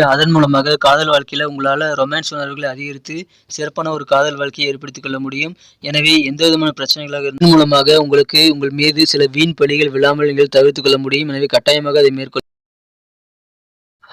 அதன் மூலமாக காதல் வாழ்க்கையில உங்களால ரொமான்ஸ் உணர்வுகளை அதிகரித்து சிறப்பான ஒரு காதல் வாழ்க்கையை ஏற்படுத்திக் கொள்ள முடியும். எனவே எந்த விதமான பிரச்சனைகளாக இருந்த மூலமாக உங்களுக்கு உங்கள் மீது சில வீண் பலிகள் விழாமல் நீங்கள் தவிர்த்துக் கொள்ள முடியும். எனவே கட்டாயமாக அதை மேற்கொள்ள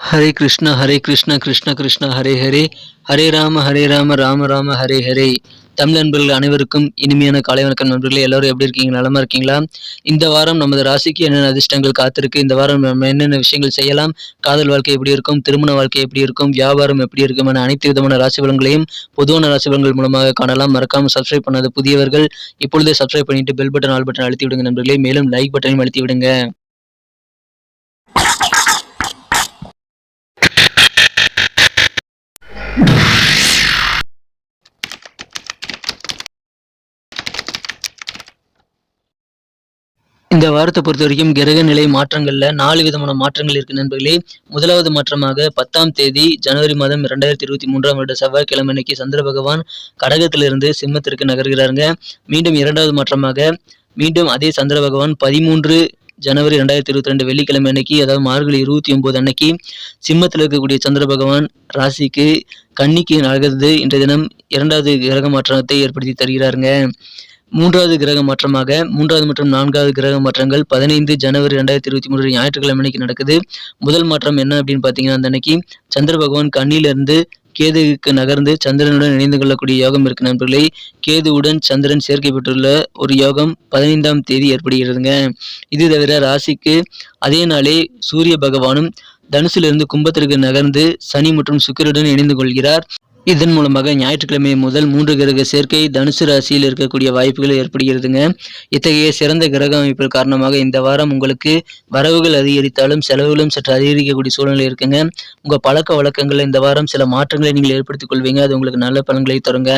ஹரே கிருஷ்ணா ஹரே கிருஷ்ணா கிருஷ்ண கிருஷ்ணா ஹரே ஹரே. ஹரே ராம ஹரே ராம ராம ராம ஹரே ஹரே. தமிழ் நண்பர்கள் அனைவருக்கும் இனிமையான காலை வணக்கம் நண்பர்களே. எல்லாரும் எப்படி இருக்கீங்க? நலமா இருக்கீங்களா? இந்த வாரம் நமது ராசிக்கு என்னென்ன அதிர்ஷ்டங்கள் காத்திருக்கு? இந்த வாரம் நம்ம என்னென்ன விஷயங்கள் செய்யலாம்? காதல் வாழ்க்கை எப்படி இருக்கும்? திருமண வாழ்க்கை எப்படி இருக்கும்? வியாபாரம் எப்படி இருக்கும் என அனைத்து விதமான ராசி பலன்களையும் பொதுவான ராசி பலன்கள் மூலமாக காணலாம். மறக்காம சப்ஸ்கிரைப் பண்ணாத புதியவர்கள் இப்பொழுதே சப்ஸ்கிரைப் பண்ணிட்டு பெல் பட்டன் ஆல் பட்டன் அழுத்தி விடுங்க நண்பர்களே. மேலும் லைக் பட்டனையும் அழுத்தி விடுங்க. இந்த வாரத்தை பொறுத்த வரைக்கும் கிரக நிலை மாற்றங்கள்ல நாலு விதமான மாற்றங்கள் இருக்கு நண்பர்களே. முதலாவது மாற்றமாக பத்தாம் தேதி ஜனவரி மாதம் இரண்டாயிரத்தி இருபத்தி மூன்றாம் வருட செவ்வாய்க்கிழமை அன்னைக்கு சந்திர பகவான் கடகத்திலிருந்து சிம்மத்திற்கு நகர்கிறாருங்க. மீண்டும் இரண்டாவது மாற்றமாக மீண்டும் அதே சந்திர பகவான் பதிமூன்று ஜனவரி ரெண்டாயிரத்தி இருபத்தி ரெண்டு வெள்ளிக்கிழமை அன்னைக்கு அதாவது மார்கழி இருபத்தி ஒன்பது அன்னைக்கு சிம்மத்தில் இருக்கக்கூடிய சந்திர பகவான் ராசிக்கு கன்னிக்கு நகர்ந்து இன்றைய தினம் இரண்டாவது கிரக மாற்றத்தை ஏற்படுத்தி தருகிறாருங்க. மூன்றாவது கிரக மாற்றமாக மூன்றாவது மற்றும் நான்காவது கிரக மாற்றங்கள் பதினைந்து ஜனவரி ரெண்டாயிரத்தி இருபத்தி மூன்று ஞாயிற்றுக்கிழமை அன்னைக்கு நடக்குது. முதல் மாற்றம் என்ன அப்படின்னு பார்த்தீங்கன்னா அந்த அன்னைக்கு சந்திர பகவான் கண்ணிலிருந்து கேதுவுக்கு நகர்ந்து சந்திரனுடன் இணைந்து கொள்ளக்கூடிய யோகம் இருக்கு நண்பர்களே. கேதுவுடன் சந்திரன் சேர்க்கை பெற்றுள்ள ஒரு யோகம் பதினைந்தாம் தேதி ஏற்படுகிறதுங்க. இது தவிர ராசிக்கு அதே நாளே சூரிய பகவானும் தனுசிலிருந்து கும்பத்திற்கு நகர்ந்து சனி மற்றும் சுக்கிரனுடன் இணைந்து கொள்கிறார். இதன் மூலமாக ஞாயிற்றுக்கிழமை முதல் மூன்று கிரக சேர்க்கை தனுசு ராசியில் இருக்கக்கூடிய வாய்ப்புகள் ஏற்படுகிறதுங்க. இத்தகைய சிறந்த கிரக அமைப்புகள் காரணமாக இந்த வாரம் உங்களுக்கு வரவுகள் அதிகரித்தாலும் செலவுகளும் சற்று அதிகரிக்கக்கூடிய சூழ்நிலை இருக்குங்க. உங்க பழக்க வழக்கங்களில் இந்த வாரம் சில மாற்றங்களை நீங்கள் ஏற்படுத்திக் கொள்வீங்க. அது உங்களுக்கு நல்ல பலன்களை தருங்க.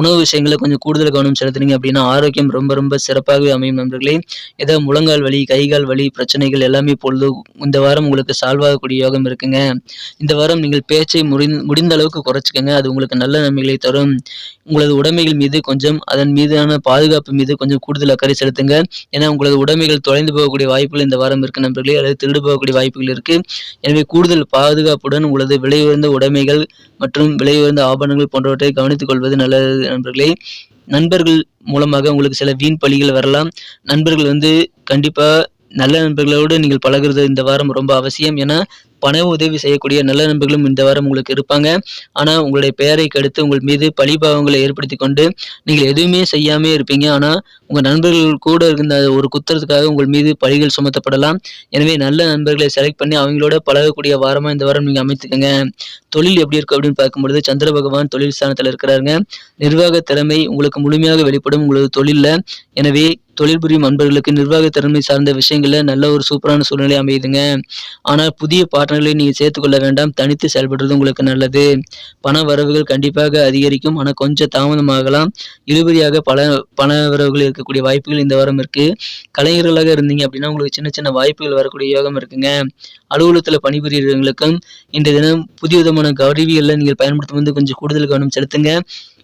உணவு விஷயங்களை கொஞ்சம் கூடுதல் கவனம் செலுத்துனீங்க அப்படின்னா ஆரோக்கியம் ரொம்ப ரொம்ப சிறப்பாகவே அமையும் நண்பர்களே. ஏதோ முழங்கால் வலி கைகால் வலி பிரச்சனைகள் எல்லாமே பொழுது இந்த வாரம் உங்களுக்கு சால்வ் ஆகக்கூடிய யோகம் இருக்குங்க. இந்த வாரம் நீங்கள் பேச்சை முடிந்த அளவுக்கு குறைச்சிக்கங்க. அது உங்களுக்கு நல்ல நன்மைகளை தரும். உங்களது உடைமைகள் மீது கொஞ்சம் அதன் மீதான பாதுகாப்பு மீது கொஞ்சம் கூடுதல் அக்கறை செலுத்துங்க. ஏன்னா உங்களது உடைமைகள் தொலைந்து போகக்கூடிய வாய்ப்புகள் இந்த வாரம் இருக்கு நண்பர்களே. அல்லது திருடு போகக்கூடிய வாய்ப்புகள் இருக்கு. எனவே கூடுதல் பாதுகாப்புடன் உங்களது விலை உயர்ந்த உடைமைகள் மற்றும் விலை உயர்ந்த ஆபரணங்கள் போன்றவற்றை கவனித்துக் கொள்வது நல்லது நண்பர்களே. நண்பர்கள் மூலமாக உங்களுக்கு சில வீண் பழிகள் வரலாம். நண்பர்கள் வந்து கண்டிப்பா நல்ல நண்பர்களோடு நீங்கள் பழகுறது இந்த வாரம் ரொம்ப அவசியம். ஏன்னா பண உதவி செய்யக்கூடிய நல்ல நண்பர்களும் இந்த வாரம் உங்களுக்கு இருப்பாங்க. ஆனால் உங்களுடைய பெயரை கெடுத்து உங்கள் மீது பழிபாவங்களை ஏற்படுத்தி கொண்டு நீங்கள் எதுவுமே செய்யாமே இருப்பீங்க. ஆனால் உங்கள் நண்பர்கள் கூட இருந்த ஒரு குத்துறதுக்காக உங்கள் மீது பழிகள் சுமத்தப்படலாம். எனவே நல்ல நண்பர்களை செலக்ட் பண்ணி அவங்களோட பழகக்கூடிய வாரமாக இந்த வாரம் நீங்கள் அமைத்துக்கங்க. தொழில் எப்படி இருக்கு அப்படின்னு பார்க்கும்பொழுது சந்திர பகவான் தொழில் ஸ்தானத்தில் இருக்கிறாருங்க. நிர்வாக திறமை உங்களுக்கு முழுமையாக வெளிப்படும் உங்களது தொழிலில். எனவே தொழில் புரியும் நண்பர்களுக்கு நிர்வாக திறமை சார்ந்த விஷயங்களில் நல்ல ஒரு சூப்பரான சூழ்நிலை அமையுதுங்க. ஆனால் புதிய பார்ட்னர்களை நீங்கள் சேர்த்துக்கொள்ள வேண்டாம். தனித்து செயல்படுறது உங்களுக்கு நல்லது. பண வரவுகள் கண்டிப்பாக அதிகரிக்கும். ஆனால் கொஞ்சம் தாமதமாகலாம். இழுபறியாக பல பண வரவுகள் இருக்கக்கூடிய வாய்ப்புகள் இந்த வாரம் இருக்குது கலைஞர்களாக இருந்தீங்க அப்படின்னா உங்களுக்கு சின்ன சின்ன வாய்ப்புகள் வரக்கூடிய யோகம் இருக்குங்க. அலுவலகத்தில் பணிபுரியவர்களுக்கும் இன்றைய தினம் புதிய விதமான கருவிகளில் நீங்கள் பயன்படுத்தும் வந்து கொஞ்சம் கூடுதல் கவனம் செலுத்துங்க.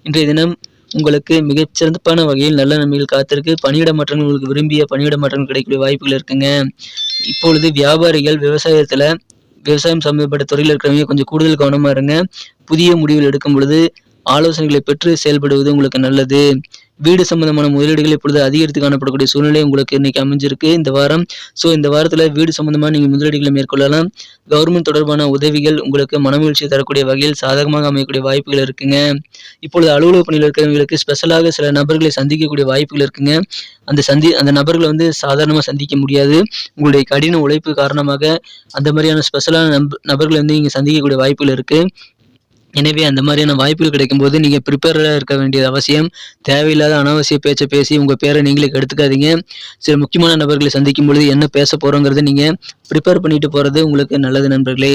இன்றைய தினம் உங்களுக்கு மிகச்சிறப்பான வகையில் நல்ல நன்மைகள் காத்திருக்கு. பணியிட மாற்றங்கள் உங்களுக்கு விரும்பிய பணியிட மாற்றங்கள் கிடைக்கக்கூடிய வாய்ப்புகள் இருக்குங்க. இப்பொழுது வியாபாரிகள் விவசாயத்தில் விவசாயம் சம்பந்தப்பட்ட துறையில் இருக்கிறவங்க கொஞ்சம் கூடுதல் கவனமாக இருங்க. புதிய முடிவுகள் எடுக்கும் பொழுது ஆலோசனைகளை பெற்று செயல்படுவது உங்களுக்கு நல்லது. வீடு சம்பந்தமான முதலீடுகள் இப்பொழுது அதிகரித்து காணப்படக்கூடிய சூழ்நிலை உங்களுக்கு இன்னைக்கு அமைஞ்சிருக்கு. இந்த வாரம் ஸோ இந்த வாரத்தில் வீடு சம்பந்தமாக நீங்கள் முதலீடுகளை மேற்கொள்ளலாம். கவர்மெண்ட் தொடர்பான உதவிகள் உங்களுக்கு மனமகிழ்ச்சி தரக்கூடிய வகையில் சாதகமாக அமையக்கூடிய வாய்ப்புகள் இருக்குங்க. இப்பொழுது அலுவலக பணியில் இருக்கிறவங்களுக்கு ஸ்பெஷலாக சில நபர்களை சந்திக்கக்கூடிய வாய்ப்புகள் இருக்குங்க. அந்த சந்தி அந்த நபர்களை வந்து சாதாரணமாக சந்திக்க முடியாது. உங்களுடைய கடின உழைப்பு காரணமாக அந்த மாதிரியான ஸ்பெஷலான நபர்களை வந்து நீங்கள் சந்திக்கக்கூடிய வாய்ப்புகள் இருக்குது எனவே அந்த மாதிரியான வாய்ப்புகள் கிடைக்கும்போது நீங்கள் ப்ரிப்பேராக இருக்க வேண்டியது அவசியம். தேவையில்லாத அனாவசிய பேச்சை பேசி உங்கள் பேரை நீங்களே கெடுத்துக்காதீங்க. சில முக்கியமான நபர்களை சந்திக்கும் பொழுது என்ன பேச போகிறோங்கிறத நீங்கள் ப்ரிப்பேர் பண்ணிட்டு போகிறது உங்களுக்கு நல்லது நண்பர்களே.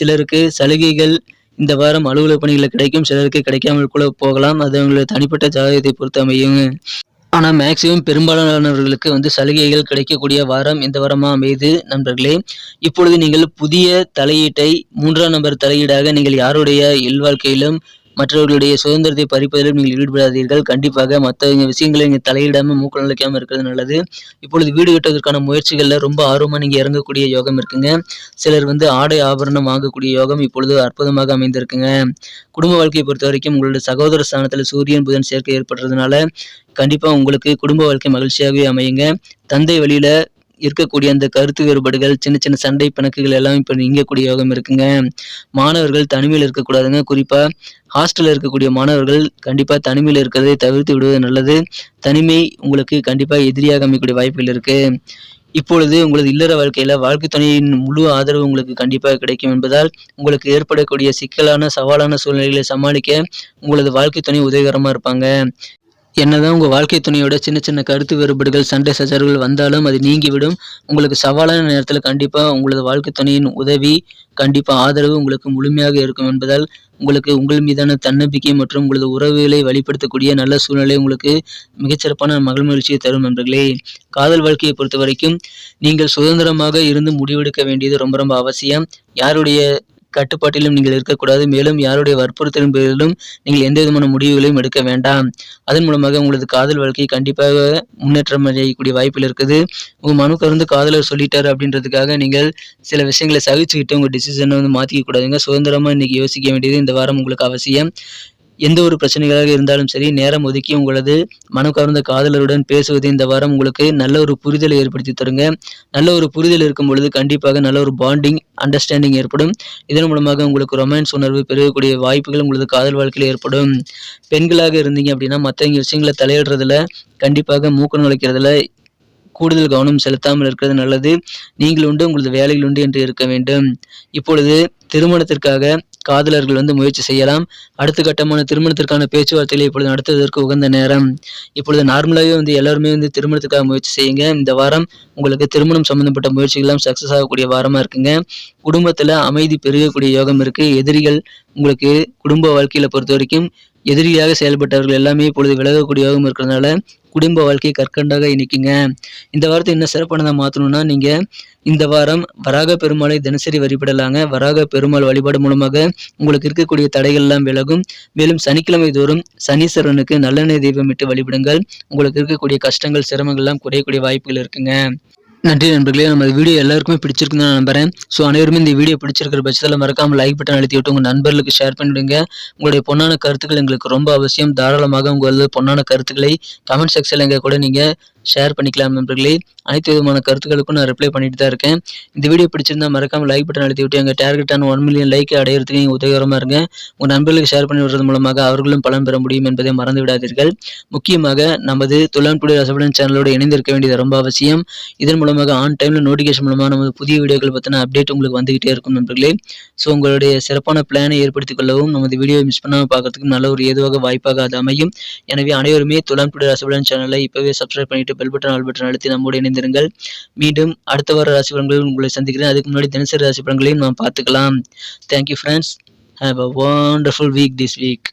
சிலருக்கு சலுகைகள் இந்த வாரம் அலுவலக பணிகளில் கிடைக்கும். சிலருக்கு கிடைக்காமல் கூட போகலாம். அது உங்களுடைய தனிப்பட்ட ஜாதகத்தை பொறுத்து அமையும். ஆனால் மேக்சிமம் பெரும்பாலானவர்களுக்கு வந்து சலுகைகள் கிடைக்கக்கூடிய வாரம் இந்த வாரமாக அமைது நண்பர்களே. இப்பொழுது நீங்கள் புதிய தலையீட்டை மூன்றாம் நம்பர் தலையீடாக நீங்கள் யாருடைய இல்வாழ்க்கையிலும் மற்றவர்களுடைய சுதந்திரத்தை பறிப்பதிலும் நீங்கள் ஈடுபடாதீர்கள். கண்டிப்பாக மற்ற விஷயங்களை நீங்கள் தலையிடாமல் மூக்க நிலைக்காமல் இருக்கிறது நல்லது. இப்பொழுது வீடு கட்டுவதற்கான முயற்சிகளில் ரொம்ப ஆர்வமாக நீங்கள் இறங்கக்கூடிய யோகம் இருக்குங்க. சிலர் வந்து ஆடை ஆபரணம் வாங்கக்கூடிய யோகம் இப்பொழுது அற்புதமாக அமைந்திருக்குங்க. குடும்ப வாழ்க்கையை பொறுத்த வரைக்கும் உங்களுடைய சகோதர ஸ்தானத்தில் சூரியன் புதன் சேர்க்கை ஏற்படுறதுனால கண்டிப்பாக உங்களுக்கு குடும்ப வாழ்க்கை மகிழ்ச்சியாகவே அமையுங்க. தந்தை வழியில் இருக்கக்கூடிய அந்த கருத்து வேறுபாடுகள் சின்ன சின்ன சண்டை பிணக்குகள் எல்லாம் இப்போ நீங்கக்கூடிய யோகம் இருக்குங்க. மாணவர்கள் தனிமையில் இருக்கக்கூடாதுங்க குறிப்பாக ஹாஸ்டலில் இருக்கக்கூடிய மாணவர்கள் கண்டிப்பாக தனிமையில் இருக்கிறதை தவிர்த்து விடுவது நல்லது. தனிமை உங்களுக்கு கண்டிப்பாக எதிரியாக அமைக்கக்கூடிய வாய்ப்புகள் இருக்குது இப்பொழுது உங்களது இல்லற வாழ்க்கையில் வாழ்க்கை துணையின் முழு ஆதரவு உங்களுக்கு கண்டிப்பாக கிடைக்கும் என்பதால் உங்களுக்கு ஏற்படக்கூடிய சிக்கலான சவாலான சூழ்நிலைகளை சமாளிக்க உங்களது வாழ்க்கை துணை உதவிகரமாக இருப்பாங்க. என்னதான் உங்கள் வாழ்க்கை துணையோட சின்ன சின்ன கருத்து வேறுபாடுகள் சண்டை சச்சரவுகள் வந்தாலும் அது நீங்கிவிடும். உங்களுக்கு சவாலான நேரத்தில் கண்டிப்பாக உங்களது வாழ்க்கை துணையின் உதவி கண்டிப்பாக ஆதரவு உங்களுக்கு முழுமையாக இருக்கும் என்பதால் உங்களுக்கு உங்கள் மீதான தன்னம்பிக்கை மற்றும் உங்களது உறவுகளை வெளிப்படுத்தக்கூடிய நல்ல சூழ்நிலை உங்களுக்கு மிகச்சிறப்பான மகள் மகிழ்ச்சியை தரும் நண்பர்களே. காதல் வாழ்க்கையை பொறுத்த வரைக்கும் நீங்கள் சுதந்திரமாக இருந்து முடிவெடுக்க வேண்டியது ரொம்ப ரொம்ப அவசியம். யாருடைய கட்டுப்பாட்டிலும் நீங்கள் இருக்கக்கூடாது. மேலும் யாருடைய வற்புறுத்தலின் பேரிலும் நீங்கள் எந்த விதமான முடிவுகளையும் எடுக்க வேண்டாம். அதன் மூலமாக உங்களது காதல் வாழ்க்கை கண்டிப்பாக முன்னேற்றம் அடையக்கூடிய வாய்ப்பில் இருக்குது. உங்கள் மனு கருந்து காதலர் சொல்லிட்டார் அப்படின்றதுக்காக நீங்கள் சில விஷயங்களை சகிச்சுக்கிட்டு உங்கள் டிசிஷனை வந்து மாற்றிக்க கூடாதுங்க சுதந்திரமாக இன்றைக்கி யோசிக்க வேண்டியது இந்த வாரம் உங்களுக்கு அவசியம். எந்த ஒரு பிரச்சனைகளாக இருந்தாலும் சரி நேரம் ஒதுக்கி உங்களது மனம் கவர்ந்த காதலருடன் பேசுவது இந்த வாரம் உங்களுக்கு நல்ல ஒரு புரிதலை ஏற்படுத்தி தருங்க. நல்ல ஒரு புரிதல் இருக்கும் பொழுது கண்டிப்பாக நல்ல ஒரு பாண்டிங் அண்டர்ஸ்டாண்டிங் ஏற்படும். இதன் மூலமாக உங்களுக்கு ரொமான்ஸ் உணர்வு பெருகக்கூடிய வாய்ப்புகள் உங்களது காதல் வாழ்க்கையில் ஏற்படும். பெண்களாக இருந்தீங்க அப்படின்னா மற்றவங்க விஷயங்களை தலையிடுறதுல கண்டிப்பாக மூக்கம் நுழைக்கிறதுல கூடுதல் கவனம் செலுத்தாமல் இருக்கிறது நல்லது. நீங்கள் உண்டு உங்களது வேலைகள் உண்டு என்று இருக்க வேண்டும். இப்பொழுது திருமணத்திற்காக காதலர்கள் வந்து முயற்சி செய்யலாம். அடுத்த கட்டமான திருமணத்திற்கான பேச்சுவார்த்தைகளை இப்பொழுது நடத்துவதற்கு உகந்த நேரம். இப்பொழுது நார்மலாகவே வந்து எல்லாருமே வந்து திருமணத்துக்காக முயற்சி செய்யுங்க. இந்த வாரம் உங்களுக்கு திருமணம் சம்பந்தப்பட்ட முயற்சிகள்லாம் சக்ஸஸ் ஆகக்கூடிய வாரமாக இருக்குங்க. குடும்பத்தில் அமைதி பெருகக்கூடிய யோகம் இருக்குது எதிரிகள் உங்களுக்கு குடும்ப வாழ்க்கையில் பொறுத்த வரைக்கும் எதிரியாக செயல்பட்டவர்கள் எல்லாமே இப்பொழுது விலகக்கூடிய யோகம் இருக்கிறதுனால குடும்ப வாழ்க்கையை கற்கண்டாக இணைக்குங்க இந்த வாரத்தை என்ன சிறப்பானதாக மாற்றணும்னா நீங்கள் இந்த வாரம் வராக பெருமாளை தினசரி வழிபடலாங்க. வராக பெருமாள் வழிபாடு மூலமாக உங்களுக்கு இருக்கக்கூடிய தடைகள்லாம் விலகும். மேலும் சனிக்கிழமை தோறும் சனீஸ்வரனுக்கு நல்லெண்ணெய் தெய்வம் விட்டு வழிபடுங்கள். உங்களுக்கு இருக்கக்கூடிய கஷ்டங்கள் சிரமங்கள்லாம் குறையக்கூடிய வாய்ப்புகள் இருக்குங்க. நன்றி நண்பர்களே நம்ம வீடியோ எல்லாருக்குமே பிடிச்சிருக்குன்னு நான் நம்புறேன். ஸோ அனைவருமே இந்த வீடியோ பிடிச்சிருக்கிற பட்சத்தில் மறக்காமல் லைக் பட்டன் அழுத்தி விட்டு உங்கள் நண்பர்களுக்கு ஷேர் பண்ணிவிடுங்க உங்களுடைய பொண்ணான கருத்துக்கள் எங்களுக்கு ரொம்ப அவசியம். தாராளமாக உங்களது பொண்ணான கருத்துக்களை கமெண்ட் செக்ஷனில் எங்கள் கூட நீங்கள் ஷேர் பண்ணிக்கலாம் நண்பர்களே. அனைத்து விதமான கருத்துக்களுக்கும் நான் ரிப்ளை பண்ணிட்டு தான் இருக்கேன். இந்த வீடியோ பிடிச்சிருந்தா மறக்காமல் லைக் பட்டன் அழுத்தி விட்டு எங்கள் டார்கெட்டான ஒன் மில்லியன் லைக் அடையிறதுக்கு நீங்கள் உதவிகரமாக இருங்க. உங்கள் நண்பர்களுக்கு ஷேர் பண்ணி விடுறது மூலமாக அவர்களும் பலன் பெற முடியும் என்பதை மறந்து விடாதீர்கள். முக்கியமாக நமது துலான்புடி ரசபடன் சேனலோடு இணைந்திருக்க வேண்டியது ரொம்ப அவசியம். இதன் மூலமாக ஆன் டைமில் நோட்டிஃபிகேஷன் மூலமாக நமது புதிய வீடியோக்கள் பற்றின அப்டேட் உங்களுக்கு வந்துகிட்டே இருக்கும் நண்பர்களே. ஸோ உங்களுடைய சிறப்பான பிளானை ஏற்படுத்திக் கொள்ளவும் நமது வீடியோ மிஸ் பண்ணாமல் பார்க்கறதுக்கும் நல்ல ஒரு ஏதுவாக வாய்ப்பாக அது அமையும். எனவே அனைவருமே துலான்புடி ரசபடன் சேனலை இப்போவே சப்ஸ்கிரைப் பண்ணிட்டு பெல் பட்டன் ஆல் பட்டன் அழுத்தி நம்மோடு இணைந்திருங்கள். மீண்டும் அடுத்த வார ராசி பலன்களில் உங்களை சந்திக்கிறேன். அதுக்கு முன்னாடி தினசரி ராசி பலன்களையும் நாம் பார்த்துக்கலாம். Thank you friends have a wonderful week this week